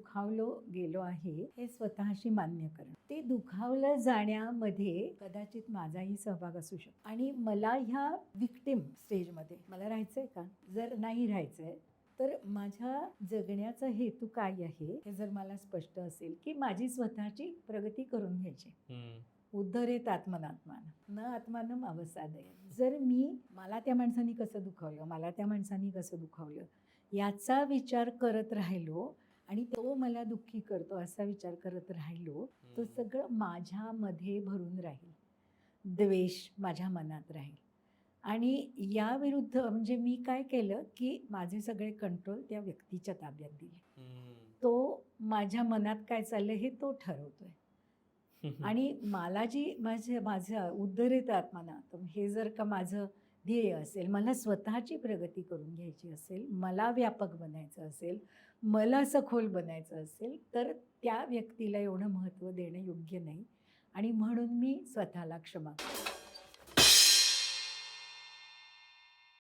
दुखावलो गेलो आहे हे स्वतःशी मान्य करणं. ते दुखावलं जाण्यामध्ये कदाचित माझाही सहभाग असू शकतो. आणि मला ह्या विक्टिम स्टेजमध्ये मला राहायचंय का? जर नाही राहायचंय तर माझ्या जगण्याचा हेतू काय आहे हे जर मला स्पष्ट असेल की माझी स्वतःची प्रगती करून घ्यायची. उद्धरेत आत्मनात्मान. न आत्मानं अवसादय जर मी मला त्या माणसानी कसं दुखावलं मला त्या माणसानी कसं दुखावलं याचा विचार करत राहिलो आणि तो मला दुःखी करतो असा विचार करत राहिलो तो सगळं माझ्यामध्ये भरून राहील. द्वेष माझ्या मनात राहील. आणि या विरुद्ध म्हणजे मी काय केलं की माझे सगळे कंट्रोल त्या व्यक्तीच्या ताब्यात दिले. तो माझ्या मनात काय चाललं हे तो ठरवतोय. आणि मला जी माझ्या माझ्या उद्धरित आत्मनात हे जर का माझं ध्येय असेल मला स्वतःची प्रगती करून घ्यायची असेल मला व्यापक बनायचं असेल मला सखोल बनायचं असेल तर त्या व्यक्तीला एवढं महत्त्व देणं योग्य नाही. आणि म्हणून मी स्वतःला क्षमा